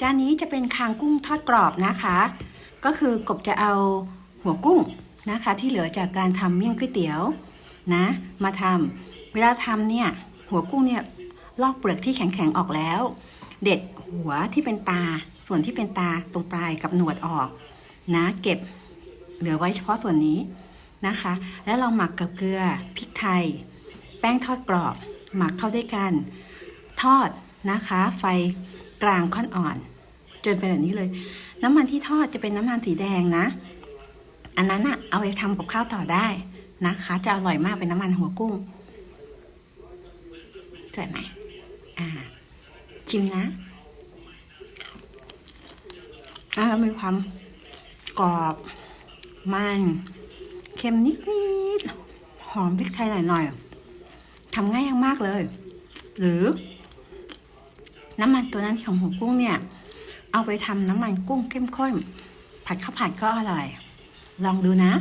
จานนี้จะเป็นคางกุ้งทอดกรอบนะคะ ก็คือกบจะเอาหัวกุ้งนะคะ ที่เหลือจากการทำเมี่ยงก๋วยเตี๋ยวนะ มาทำเวลาทำเนี่ยหัวกุ้งเนี่ยลอกเปลือกที่แข็งๆออกแล้ว เด็ดหัวที่เป็นตา ส่วนที่เป็นตาตรงปลายกับหนวดออกนะ เก็บเหลือไว้เฉพาะส่วนนี้นะคะ แล้วเราหมักกับเกลือพริกไทย แป้งทอดกรอบ หมักเข้าด้วยกัน ทอดนะคะ ไฟ กลางค่อนอ่อนจนเป็นแบบนี้เลย น้ำมันที่ทอดจะเป็นน้ำมันสีแดงนะ อันนั้นอะเอาไปทำกับข้าวต่อได้นะคะ จะอร่อยมากเป็นน้ำมันหัวกุ้งสวยไหมอ่า ชิมนะอ่ามีความกรอบมันเค็มนิดๆหอมพริกไทยหน่อยๆทำง่ายมากเลย หรือ น้ำมันตัวนั้นของหัวกุ้งเนี่ย เอาไปทำน้ำมันกุ้งเข้มข้น ผัดข้าวผัดก็อร่อย ลองดูนะ